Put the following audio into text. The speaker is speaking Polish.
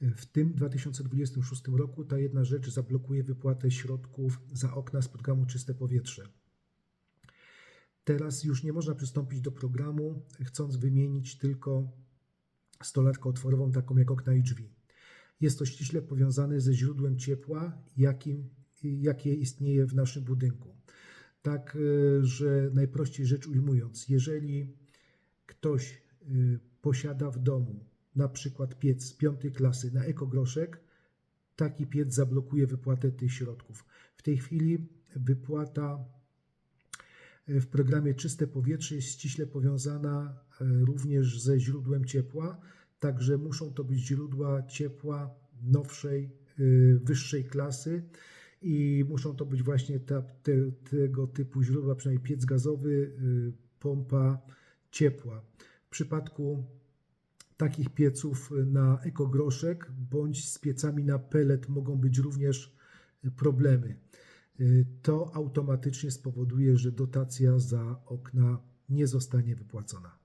W tym 2026 roku ta jedna rzecz zablokuje wypłatę środków za okna z programu Czyste Powietrze. Teraz już nie można przystąpić do programu, chcąc wymienić tylko stolarkę otworową, taką jak okna i drzwi. Jest to ściśle powiązane ze źródłem ciepła, jakim, jakie istnieje w naszym budynku. Tak, e, że najprościej rzecz ujmując, jeżeli ktoś y, posiada w domu na przykład piec z piątej klasy na ekogroszek, taki piec zablokuje wypłatę tych środków. W tej chwili wypłata y, w programie Czyste Powietrze jest ściśle powiązana y, również ze źródłem ciepła, także muszą to być źródła ciepła nowszej, y, wyższej klasy i muszą to być właśnie ta, te, tego typu źródła, przynajmniej piec gazowy, pompa ciepła. W przypadku takich pieców na ekogroszek bądź z piecami na pelet mogą być również problemy. Y, To automatycznie spowoduje, że dotacja za okna nie zostanie wypłacona.